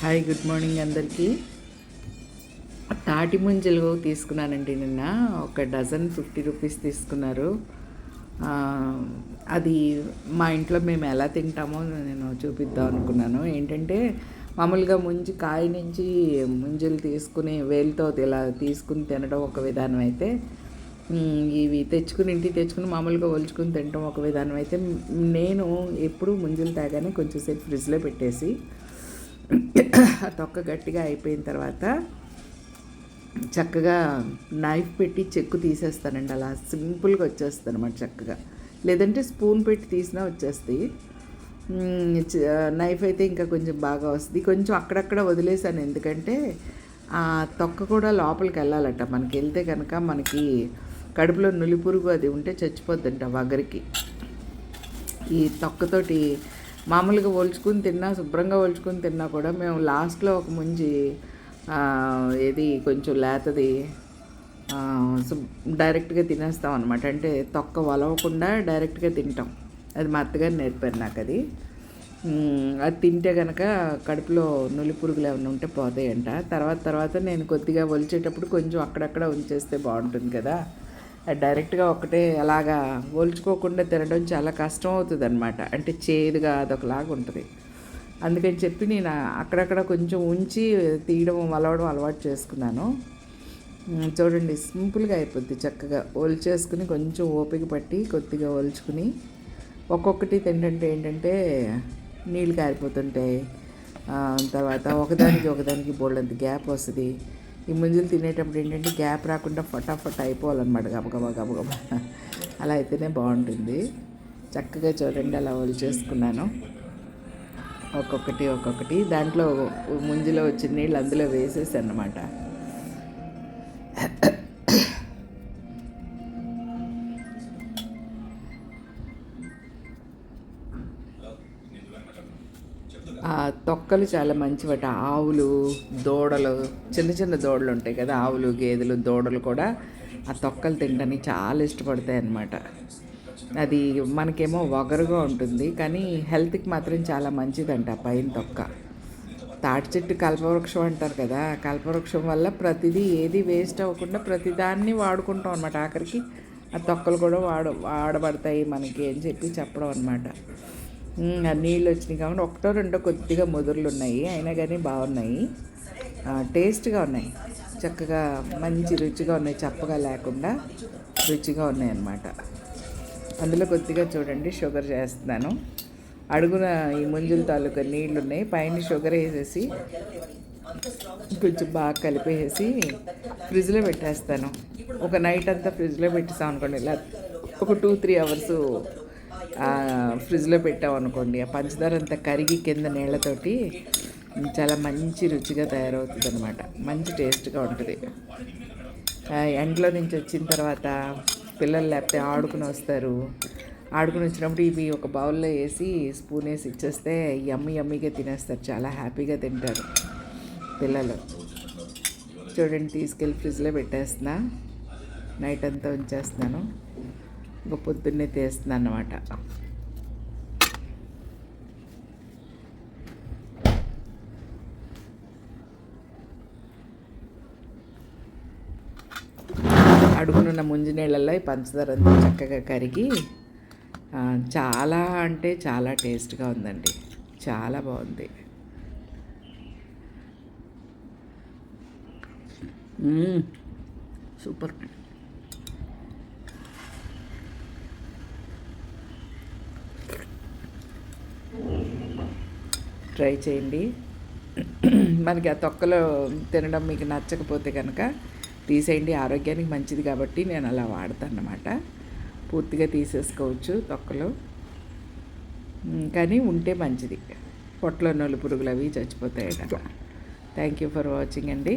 Hi good morning అందరికీ. తాటి ముంజలు తీసుకున్నానండి నిన్న. ఒక డజన్ ఫిఫ్టీ రూపీస్ తీసుకున్నారు. అది మా ఇంట్లో మేము ఎలా తింటామో నేను చూపిద్దాం అనుకున్నాను. ఏంటంటే మామూలుగా ముంజి కాయ నుంచి ముంజలు తీసుకుని వేలుతో ఇలా తీసుకుని తినడం ఒక విధానం అయితే ఇవి తెచ్చుకుని ఇంటికి తెచ్చుకుని మామూలుగా ఒలుచుకుని తినడం ఒక విధానం అయితే నేను ఎప్పుడు ముంజలు తాగానే కొంచెం సేపు ఫ్రిడ్జ్లో పెట్టేసి ఆ తొక్క గట్టిగా అయిపోయిన తర్వాత చక్కగా నైఫ్ పెట్టి చెక్కు తీసేస్తానండి. అలా సింపుల్గా వచ్చేస్తాను అనమాట చక్కగా. లేదంటే స్పూన్ పెట్టి తీసినా వచ్చేస్తాయి. నైఫ్ అయితే ఇంకా కొంచెం బాగా వస్తుంది. కొంచెం అక్కడక్కడ వదిలేసాను ఎందుకంటే ఆ తొక్క కూడా లోపలికి వెళ్ళాలట. మనకి వెళ్తే కనుక మనకి కడుపులో నులిపురుగు అది ఉంటే చచ్చిపోద్దంట వగరికి. ఈ తొక్కతోటి మామూలుగా ఒలుచుకుని తిన్నా శుభ్రంగా ఒలుచుకుని తిన్నా కూడా మేము లాస్ట్లో ఒక ముంజి ఏది కొంచెం లేతది డైరెక్ట్గా తినేస్తాం అనమాట అంటే తొక్క వలవకుండా డైరెక్ట్గా తింటాం. అది మా అత్తగారు నేర్పారు నాకు అది. అది తింటే కనుక కడుపులో నులి పురుగులు ఏమైనా ఉంటే పోతాయంట. తర్వాత తర్వాత నేను కొద్దిగా ఒలిచేటప్పుడు కొంచెం అక్కడక్కడ ఉంచేస్తే బాగుంటుంది కదా. డైరెక్ట్గా ఒకటే అలాగా ఓల్చుకోకుండా తినడం చాలా కష్టం అవుతుంది అనమాట అంటే చేదుగా అదొకలాగా ఉంటుంది. అందుకని చెప్పి నేను అక్కడక్కడ కొంచెం ఉంచి తీయడం వలవడం అలవాటు చేసుకున్నాను. చూడండి సింపుల్గా అయిపోద్ది చక్కగా. ఒలిచేసుకుని కొంచెం ఓపిక పట్టి కొద్దిగా ఒలుచుకుని ఒక్కొక్కటి తింటుంటే ఏంటంటే నీళ్ళు కారిపోతుంటాయి. తర్వాత ఒకదానికి ఒకదానికి బోల్డంత గ్యాప్ వస్తుంది. ఈ ముంజులు తినేటప్పుడు ఏంటంటే గ్యాప్ రాకుండా ఫటాఫట్ అయిపోవాలన్నమాట గబగబా గబగబా అలా అయితేనే బాగుంటుంది. చక్కగా చూడండి అలా చేసుకున్నాను. ఒక్కొక్కటి ఒక్కొక్కటి. దాంట్లో ముంజులో వచ్చిన నీళ్ళు అందులో వేసేసి అన్నమాట ఆ తొక్కలు చాలా మంచివట. ఆవులు దూడలు చిన్న చిన్న దూడలు ఉంటాయి కదా ఆవులు గేదెలు దూడలు కూడా ఆ తొక్కలు తినడానికి చాలా ఇష్టపడతాయి అన్నమాట. అది మనకేమో వగరుగా ఉంటుంది కానీ హెల్త్కి మాత్రం చాలా మంచిదంట ఆ పైన తొక్క. తాటి చెట్టు కల్పవృక్షం అంటారు కదా కల్పవృక్షం వల్ల ప్రతిదీ ఏది వేస్ట్ అవ్వకుండా ప్రతిదాన్ని వాడుకుంటాం అనమాట ఆఖరికి ఆ తొక్కలు కూడా వాడ వాడబడతాయి మనకి అని చెప్పి చెప్పడం అనమాట నీళ్ళు వచ్చినాయి కాబట్టి ఒకటో రెండో కొద్దిగా ముదురులు ఉన్నాయి అయినా కానీ బాగున్నాయి. టేస్ట్గా ఉన్నాయి. చక్కగా మంచి రుచిగా ఉన్నాయి. చప్పగా లేకుండా రుచిగా ఉన్నాయి అన్నమాట. అందులో కొద్దిగా చూడండి షుగర్ చేస్తున్నాను. అడుగున ఈ ముంజుల తాలూకా నీళ్ళు ఉన్నాయి పైన షుగర్ వేసేసి కొంచెం బాగా కలిపేసి ఫ్రిడ్జ్లో పెట్టేస్తాను. ఒక నైట్ అంతా ఫ్రిడ్జ్లో పెట్టేసాం అనుకోండి ఇలా ఒక టూ త్రీ అవర్స్ ఫ్రిడ్జ్లో పెట్టామనుకోండి ఆ పంచదార అంతా కరిగి కింద నీళ్ళతోటి చాలా మంచి రుచిగా తయారవుతుంది అనమాట మంచి టేస్ట్గా ఉంటుంది. ఎండలో నుంచి వచ్చిన తర్వాత పిల్లలు లేకపోతే ఆడుకుని వస్తారు. ఆడుకుని వచ్చినప్పుడు ఇవి ఒక బౌల్లో వేసి స్పూన్ వేసి ఇచ్చేస్తే యమ్మి యమ్మీగా తినేస్తారు. చాలా హ్యాపీగా తింటారు పిల్లలు. చూడండి తీసుకెళ్ళి ఫ్రిడ్జ్లో పెట్టేస్తున్నా. నైట్ అంతా ఉంచేస్తున్నాను. ఇంకా పొద్దున్నే తీస్తుంది అన్నమాట అడుగునున్న ముంజి నీళ్ళల్లో ఈ పంచదార అంతా చక్కగా కరిగి చాలా అంటే చాలా టేస్ట్గా ఉందండి. చాలా బాగుంది. సూపర్. ట్రై చేయండి. మనకి ఆ తొక్కలో తినడం మీకు నచ్చకపోతే కనుక తీసేయండి. ఆరోగ్యానికి మంచిది కాబట్టి నేను అలా వాడతాను అన్నమాట పూర్తిగా తీసేసుకోవచ్చు తొక్కలు. కానీ ఉంటే మంచిది. పొట్టలో నొలి పురుగులు అవి చచ్చిపోతాయట. థ్యాంక్ యూ ఫర్ వాచింగ్ అండి.